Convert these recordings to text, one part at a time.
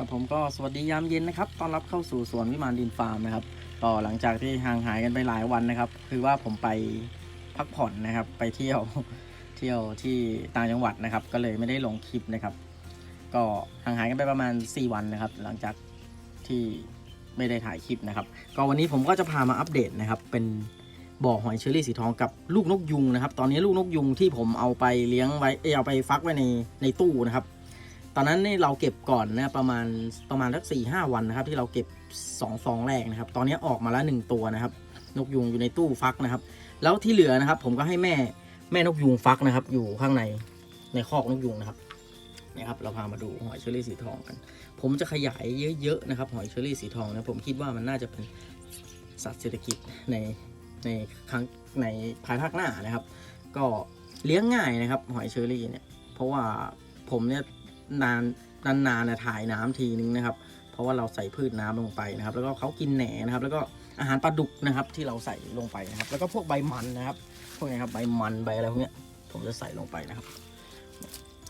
ครับผมก็สวัสดียามเย็นนะครับต้อนรับเข้าสู่สวนวิมานดินฟาร์มนะครับก็หลังจากที่ห่างหายกันไปหลายวันนะครับ คือว่าผมไปพักผ่อนนะครับ ไปเที่ยวเที่ยวที่ต่างจังหวัดนะครับ ก็เลยไม่ได้ลงคลิปนะครับ ก็ห่างหายกันไปประมาณ 4 วันนะครับ หลังจากที่ไม่ได้ถ่ายคลิปนะครับ ก็วันนี้ผมก็จะพามาอัปเดตนะครับ เป็นบ่อหอยเชอรี่สีทองกับลูกนกยุงนะครับ ตอนนี้ลูกนกยุงที่ผมเอาไปเลี้ยงไว้เอยเอาไปฟักไว้ในในตู้นะครับ อนนั้นนี่เราเก็บก่อนนะประมาณประมาณสักสี่ห้าวันนะครับ ที่เราเก็บสองฟองแรกนะครับ ตอนนี้ออกมาแล้วหนึ่งตัวนะครับ นกยุงอยู่ในตู้ฟักนะครับ แล้วที่เหลือนะครับ ผมก็ให้แม่แม่นกยุงฟักนะครับ อยู่ข้างในในคอกนกยุงนะครับนี่ครับ เราพามาดูหอยเชอรี่สีทองกัน ผมจะขยายเยอะๆนะครับหอยเชอรี่สีทองนะผมคิดว่ามันน่าจะเป็นสัตว์เศรษฐกิจในในครั้งในภายภาคหน้านะครับ ก็เลี้ยงง่ายนะครับหอยเชอรี่เนี่ยเพราะว่าผมเนี่ย นานนานๆนะถ่ายน้ำทีนึงนะครับ เพราะว่าเราใส่พืชน้ำลงไปนะครับ แล้วก็เขากินแหนนะครับ แล้วก็อาหารปลาดุกนะครับที่เราใส่ลงไปนะครับ แล้วก็พวกใบมันนะครับ พวกนี้ครับใบมันใบอะไรพวกเนี้ยผมจะใส่ลงไปนะครับ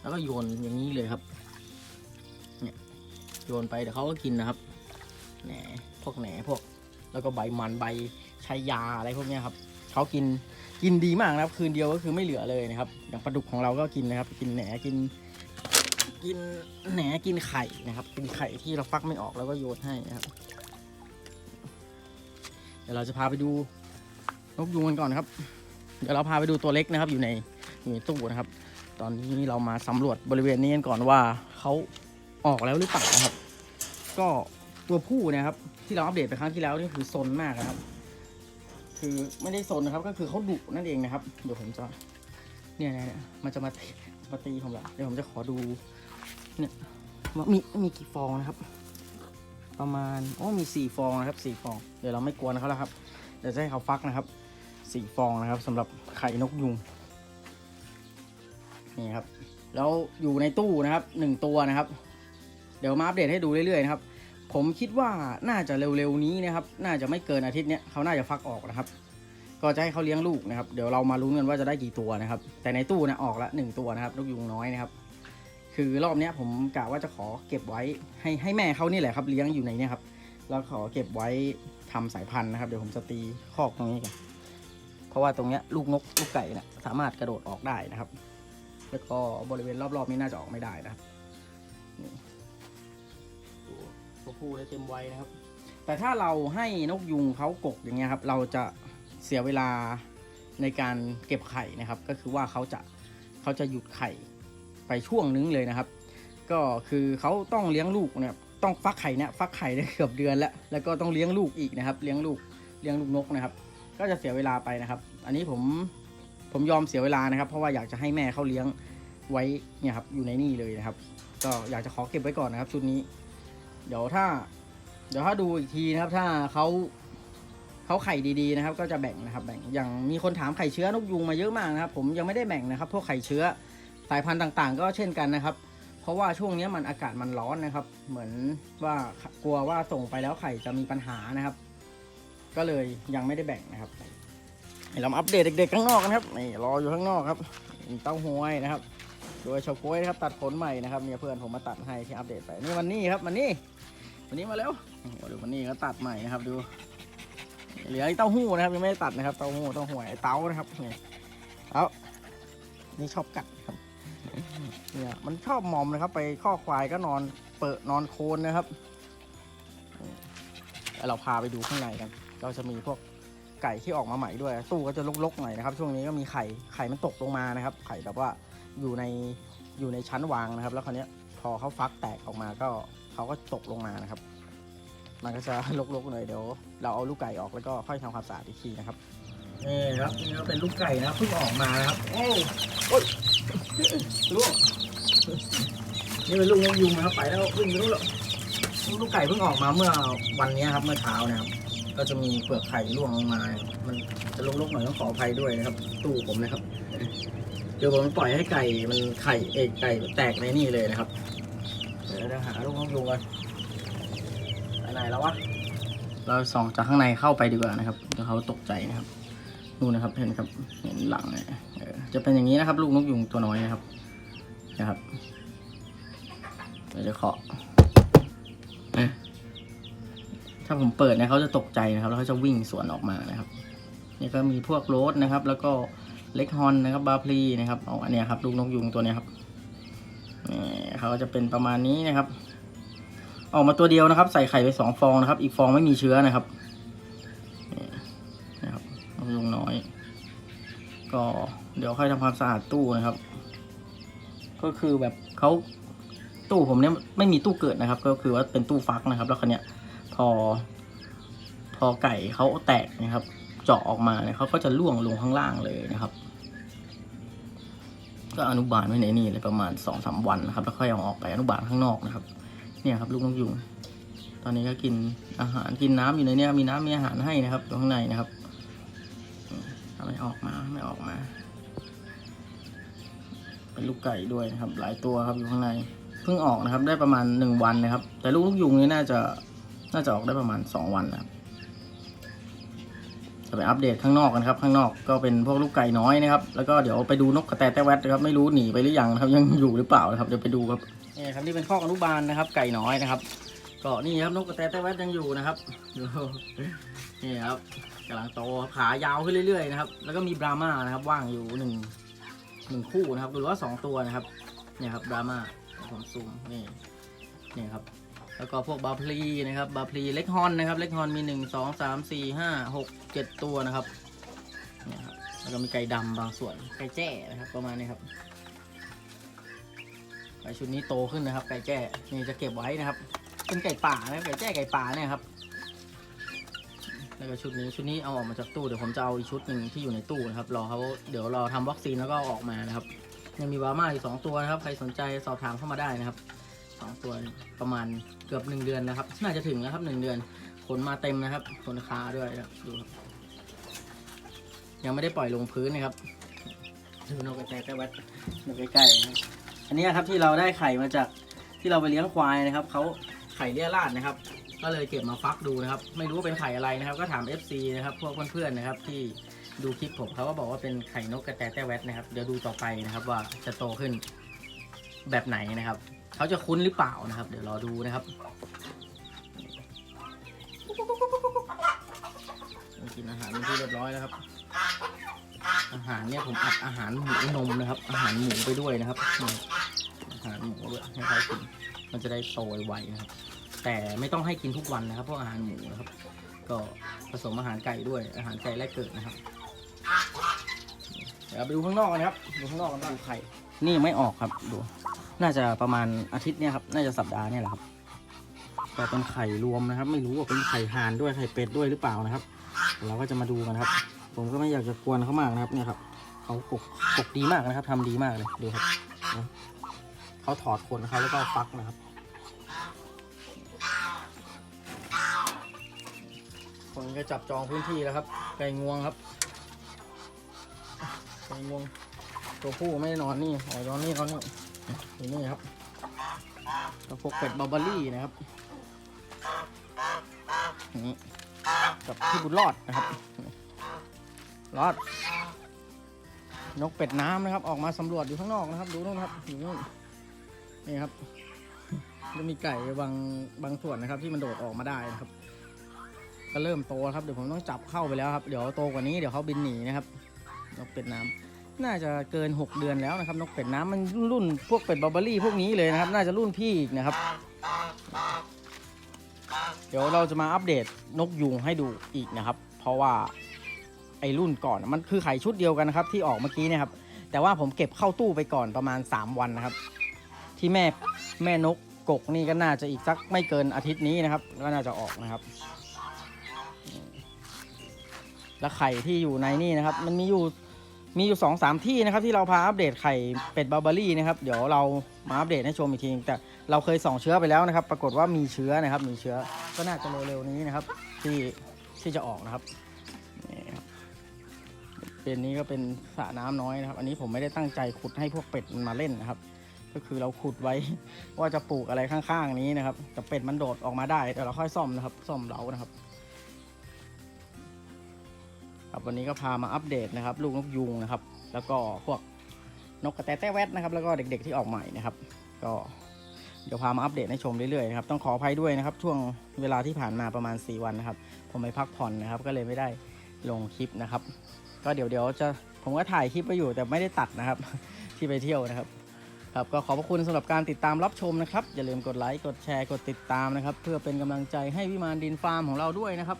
แล้วก็โยนอย่างนี้เลยครับ เนี่ยโยนไปเดี๋ยวเขาก็กินนะครับแหนพวกแหนพวก แล้วก็ใบมันใบชายาอะไรพวกเนี้ยครับเขากินกินดีมากนะครับ คืนเดียวก็คือไม่เหลือเลยนะครับ อย่างปลาดุกของเราก็กินนะครับ กินแหนกิน กินแหนกินไข่นะครับ เป็นไข่ที่เราฟักไม่ออกแล้วก็โยนให้นะครับ เดี๋ยวเราจะพาไปดูนกยุงกันก่อนครับ เดี๋ยวเราพาไปดูตัวเล็กนะครับ อยู่ในอยู่ในตู้นะครับ ตอนนี้เรามาสำรวจบริเวณนี้กันก่อนว่าเขาออกแล้วหรือเปล่านะครับ ก็ตัวผู้นะครับ ที่เราอัปเดตไปครั้งที่แล้วนี่คือซนมากนะครับ คือไม่ได้ซนนะครับ ก็คือเขาดุนั่นเองนะครับ เดี๋ยวผมจะเนี่ยเนี่ยเนี่ยมันจะมา มาตีผมละเดี๋ยวผมจะขอดูเนี่ยมีมีกี่ฟองนะครับ ประมาณโอ้มีสี่ฟองนะครับสี่ฟอง เดี๋ยวเราไม่กวนเขาแล้วครับเดี๋ยวจะให้เขาฟักนะครับสี่ฟองนะครับสำหรับไข่นกยุงนี่ครับแล้วอยู่ในตู้นะครับหนึ่งตัวนะครับ เดี๋ยวมาอัปเดตให้ดูเรื่อยๆนะครับ ผมคิดว่าน่าจะเร็วๆนี้นะครับ น่าจะไม่เกินอาทิตย์นี้เขาน่าจะฟักออกนะครับ ก็จะให้เขาเลี้ยงลูกนะครับ เดี๋ยวเรามาลุ้นกันว่าจะได้กี่ตัวนะครับ แต่ในตู้นะออกละหนึ่งตัวนะครับนกยุงน้อยนะครับ คือรอบเนี้ยผมกะว่าจะขอเก็บไว้ให้ให้แม่เขานี่แหละครับ เลี้ยงอยู่ในเนี้ยครับ แล้วขอเก็บไว้ทำสายพันธุ์นะครับ เดี๋ยวผมจะตีคอกตรงนี้กันเพราะว่าตรงเนี้ยลูกนกลูกไก่เนี่ยสามารถกระโดดออกได้นะครับ แล้วก็บริเวณรอบๆนี้น่าจะออกไม่ได้นะครับนี่ตัวผู้ได้เต็มวัยนะครับ แต่ถ้าเราให้นกยุงเขากกอย่างเงี้ยครับ เราจะ เสียเวลาในการเก็บไข่นะครับ ก็คือว่าเขาจะเขาจะหยุดไข่ไปช่วงนึงเลยนะครับ ก็คือเขาต้องเลี้ยงลูกเนี่ยต้องฟักไข่เนี่ยฟักไข่ได้เกือบเดือนแล้วแล้วก็ต้องเลี้ยงลูกอีกนะครับ เลี้ยงลูกเลี้ยงลูกนกนะครับ ก็จะเสียเวลาไปนะครับ อันนี้ผมผมยอมเสียเวลานะครับ เพราะว่าอยากจะให้แม่เขาเลี้ยงไว้เนี่ยครับอยู่ในนี่เลยนะครับ ก็อยากจะขอเก็บไว้ก่อนนะครับชุดนี้ เดี๋ยวถ้า เดี๋ยวถ้าดูอีกทีนะครับ ถ้าเขา เขาไข่ดีๆนะครับ ก็จะแบ่งนะครับแบ่งอย่างมีคนถามไข่เชื้อนกยุงมาเยอะมากนะครับ ผมยังไม่ได้แบ่งนะครับ พวกไข่เชื้อสายพันธุ์ต่างๆ ก็เช่นกันนะครับ เพราะว่าช่วงนี้มันอากาศมันร้อนนะครับ เหมือนว่ากลัวว่าส่งไปแล้วไข่จะมีปัญหานะครับ ก็เลยยังไม่ได้แบ่งนะครับเรามาอัปเดตเด็กๆข้างนอกกันครับนี่รออยู่ข้างนอกครับเต้าหวยนะครับโดยเฉาก้วยนะครับตัดขนใหม่นะครับเนี่ยเพื่อนผมมาตัดให้ที่อัปเดตไปนี่วันนี้ครับวันนี้วันนี้มาแล้วดี๋ยววันนี้ก็ตัดใหม่นะครับดู เหลือไอ้เต้าหู้นะครับยังไม่ได้ตัดนะครับเต้าหู้เต้าหวยไอ้เต้านะครับนี่เต้านี่ชอบกัดครับเนี่ยมันชอบมอมนะครับ ไปข้อควายก็นอนเปิดนอนโคนนะครับแล้วเราพาไปดูข้างในกันก็จะมีพวกไก่ที่ออกมาใหม่ด้วย ตู้ก็จะลกๆหน่อยนะครับ ช่วงนี้ก็มีไข่ไข่มันตกลงมานะครับ ไข่แบบว่าอยู่ในอยู่ในชั้นวางนะครับ แล้วคราวนี้พอเขาฟักแตกออกมาก็เขาก็ตกลงมานะครับ มันก็จะลกๆหน่อยเดี๋ยวเราเอาลูกไก่ออกแล้วก็ค่อยทำความสะอาดอีกทีนะครับนี่ครับนี่ก็เป็นลูกไก่นะเพิ่งออกมานะครับโอ้โอ้ยล่วงนี่เป็นลูกนกยุงนะครับไปแล้ววิ่งไปรู้แล้วลูกไก่เพิ่งออกมาเมื่อวันนี้ครับเมื่อเช้านะครับก็จะมีเปลือกไข่ร่วงลงมา มันจะลกๆหน่อยต้องขออภัยด้วยนะครับ ตู้ผมนะครับ เดี๋ยวผมปล่อยให้ไก่มันไข่เอกไก่แตกในนี่เลยนะครับ เดี๋ยวจะหาลูกนกยุงกัน ไหนแล้ววะ เราส่องจากข้างในเข้าไปดีกว่านะครับเดี๋ยวเขาตกใจนะครับนู่นนะครับเห็นครับเห็นหลังเนี่ยเออจะเป็นอย่างนี้นะครับ ลูกนกยุงตัวน้อยนะครับนะครับเดี๋ยวจะเคาะถ้าผมเปิดเนี่ยเขาจะตกใจนะครับ แล้วเขาจะวิ่งสวนออกมานะครับนี่ก็มีพวกโรสนะครับ แล้วก็เล็กฮอนนะครับบาพลีนะครับอ๋ออันนี้ครับ ลูกนกยุงตัวเนี้ยครับนี่เขาจะเป็นประมาณนี้นะครับ ออกมาตัวเดียวนะครับ ใส่ไข่ไปสองฟองนะครับ อีกฟองไม่มีเชื้อนะครับนี่นะครับนกยุงน้อย ก็เดี๋ยวค่อยทำความสะอาดตู้นะครับ ก็คือแบบเขาตู้ผมเนี่ยไม่มีตู้เกิดนะครับ ก็คือว่าเป็นตู้ฟักนะครับ แล้วคันเนี้ยพอ พอไก่เขาแตกนะครับ เจาะออกมาเนี่ยเขาก็จะล่วงลงข้างล่างเลยนะครับ ก็อนุบาลไว้ในนี่เลยประมาณสองสามวันนะครับ แล้วค่อยเอาออกไปอนุบาลข้างนอกนะครับ เนี่ยครับลูกนกยุงตอนนี้ก็กินอาหารกินน้ำอยู่ในเนี้มีน้ำมีอาหารให้นะครับอยู่ข้างในนะครับทำไมออกมาไม่ออกมา เป็นลูกไก่ด้วยนะครับ หลายตัวครับอยู่ข้างในเพิ่งออกนะครับ ได้ประมาณหนึ่งวันนะครับ แต่ลูกนกยุงนี่น่าจะน่าจะออกได้ประมาณสองวันนะครับ จะไปอัปเดตข้างนอกกันครับข้างนอกก็เป็นพวกลูกไก่น้อยนะครับ แล้วก็เดี๋ยวไปดูนกกระแตแต้แวดนะครับไม่รู้หนีไปหรือยังครับยังอยู่หรือเปล่านะครับเดี๋ยวไปดูครับนี่ครับนี่เป็นข้อกอนุบาลนะครับ ไก่น้อยนะครับก็นี่ครับนกกระแตแต้แวดยังอยู่นะครับนี่ครับกำลังโตขายาวขึ้นเรื่อยๆนะครับแล้วก็มีบรามานะครับว่างอยู่หนึ่งหนึ่งคู่นะครับหรือว่าสองตัวนะครับเนี่ยครับบรามาผมซูมนี่นี่ครับ แล้วก็พวกบาพลีนะครับบาพลีเล็กฮอนนะครับเล็กฮอนมีหนึ่งสองสามสี่ห้าหกเจ็ดตัวนะครับนี่ครับแล้วก็มีไก่ดำบางส่วนไก่แจ้นะครับประมาณนี้ครับไก่ชุดนี้โตขึ้นนะครับ ไก่แจ้นี่จะเก็บไว้นะครับ เป็นไก่ป่านะไก่แจ้ไก่ป่าเนี่ยครับแล้วก็ชุดนี้ชุดนี้เอาออกมาจากตู้เดี๋ยวผมจะเอาอีกชุดหนึ่งที่อยู่ในตู้นะครับรอเขาเดี๋ยวรอทำวัคซีนแล้วก็ออกมานะครับยังมีบาร์มาอีกสองตัวนะครับ ใครสนใจสอบถามเข้ามาได้นะครับ สองตัวประมาณเกือบหนึ่งเดือนนะครับ น่าจะถึงแล้วครับหนึ่งเดือนขนมาเต็มนะครับขนคาด้วยนะครับดูครับยังไม่ได้ปล่อยลงพื้นนะครับดูนกกระแตกระแวดดูใกล้ๆนะครับอันนี้ครับที่เราได้ไข่มาจากที่เราไปเลี้ยงควายนะครับเขาไข่เลี้ยราดนะครับ ก็เลยเก็บมาฟักดูนะครับ ไม่รู้ว่าเป็นไข่อะไรนะครับ ก็ถาม FC นะครับพวกเพื่อนๆนะครับ ที่ดูคลิปผมเขาก็บอกว่าเป็นไข่นกกระแตแต้แวดนะครับเดี๋ยวดูต่อไปนะครับ ว่าจะโตขึ้นแบบไหนนะครับ เขาจะคุ้นหรือเปล่านะครับ เดี๋ยวรอดูนะครับกินอาหารนที่เรียบร้อยแล้วครับ อาหารเนี่ยผมอัดอาหารหมูนมนะครับ อาหารหมูไปด้วยนะครับ อาหารหมูด้วยให้เขากินมันจะได้โตไวนะครับ แต่ไม่ต้องให้กินทุกวันนะครับพวกอาหารหมูนะครับ ก็ผสมอาหารไก่ด้วย อาหารไก่แรกเกิดนะครับ เดี๋ยวไปดูข้างนอกกันครับ ดูข้างนอกกันบ้างไข่ นี่ไม่ออกครับดู น่าจะประมาณอาทิตย์เนี่ยครับ น่าจะสัปดาห์เนี่ยแหละครับก็เป็นไข่รวมนะครับ ไม่รู้ว่าเป็นไข่ห่านด้วยไข่เป็ดด้วยหรือเปล่านะครับ เราก็จะมาดูกันครับ ผมก็ไม่อยากจะกวนเขามากนะครับ เนี่ยครับเขาปกปกดีมากนะครับทำดีมากเลยดูครับนะเขาถอดขนเขาแล้วก็ฟักนะครับคนก็จับจองพื้นที่แล้วครับ ไก่งวงครับไก่งวงตัวผู้ไม่ได้นอนนี่อ๋อนอนนี่นอนนี่ อยู่นี่ครับแล้วพกเป็ดบาร์บารี่นะครับกับพี่บุญรอดนะครับ รอด นกเป็ดน้ำนะครับ ออกมาสำรวจอยู่ข้างนอกนะครับ ดูนู่นครับอยู่นู่นนี่ครับจะมีไก่บางบางส่วนนะครับ ที่มันโดดออกมาได้นะครับ ก็เริ่มโตครับเดี๋ยวผมต้องจับเข้าไปแล้วครับ เดี๋ยวโตกว่านี้เดี๋ยวเขาบินหนีนะครับ นกเป็ดน้ำ น่าจะเกิน 6 เดือนแล้วนะครับ นกเป็ดน้ำมันรุ่นพวกเป็ดบาร์บารี่พวกนี้เลยนะครับ น่าจะรุ่นพี่อีกนะครับ เดี๋ยวเราจะมาอัปเดตนกยุงให้ดูอีกนะครับ เพราะว่าไอรุ่นก่อนมันคือไข่ชุดเดียวกันนะครับ ที่ออกเมื่อกี้นะครับ แต่ว่าผมเก็บเข้าตู้ไปก่อนประมาณ 3 วันนะครับ ที่แม่แม่นกกกนี่ก็น่าจะอีกสักไม่เกินอาทิตย์นี้นะครับ ก็น่าจะออกนะครับแล้วไข่ที่อยู่ในนี่นะครับ มันมีอยู่ มีอยู่สองสามที่นะครับที่เราพาอัปเดตไข่เป็ดบาร์บารี่นะครับเดี๋ยวเรามาอัปเดตให้ชมอีกทีแต่เราเคยส่องเชื้อไปแล้วนะครับ ปรากฏว่ามีเชื้อนะครับ มีเชื้อก็น่าจะเร็วๆนี้นะครับ ที่ที่จะออกนะครับนี่ครับเป็นนี้ก็เป็นสระน้ำน้อยนะครับ อันนี้ผมไม่ได้ตั้งใจขุดให้พวกเป็ดมันมาเล่นนะครับ ก็คือเราขุดไว้ว่าจะปลูกอะไรข้างๆนี้นะครับแต่เป็ดมันโดดออกมาได้เดี๋ยวเราค่อยซ่อมนะครับ ซ่อมเล้านะครับ ครับวันนี้ก็พามาอัปเดตนะครับ ลูกนกยุงนะครับ แล้วก็พวกนกกระแตแต้แวดนะครับ แล้วก็เด็กๆที่ออกใหม่นะครับ ก็เดี๋ยวพามาอัปเดตให้ชมเรื่อยๆนะครับต้องขออภัยด้วยนะครับ ช่วงเวลาที่ผ่านมาประมาณ 4 วันนะครับ ผมไปพักผ่อนนะครับ ก็เลยไม่ได้ลงคลิปนะครับ ก็เดี๋ยวเดี๋ยวจะผมก็ถ่ายคลิปไปอยู่แต่ไม่ได้ตัดนะครับ ที่ไปเที่ยวนะครับ ครับก็ขอบพระคุณสำหรับการติดตามรับชมนะครับ อย่าลืมกดไลค์กดแชร์กดติดตามนะครับ เพื่อเป็นกำลังใจให้วิมานดินฟาร์มของเราด้วยนะครับ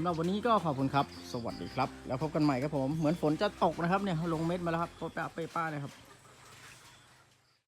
สำหรับวันนี้ก็ขอบคุณครับ สวัสดีครับ แล้วพบกันใหม่ครับผม เหมือนฝนจะตกนะครับเนี่ยลงเม็ดมาแล้วครับโป๊ะปะเป๊ะป้าเลยครับ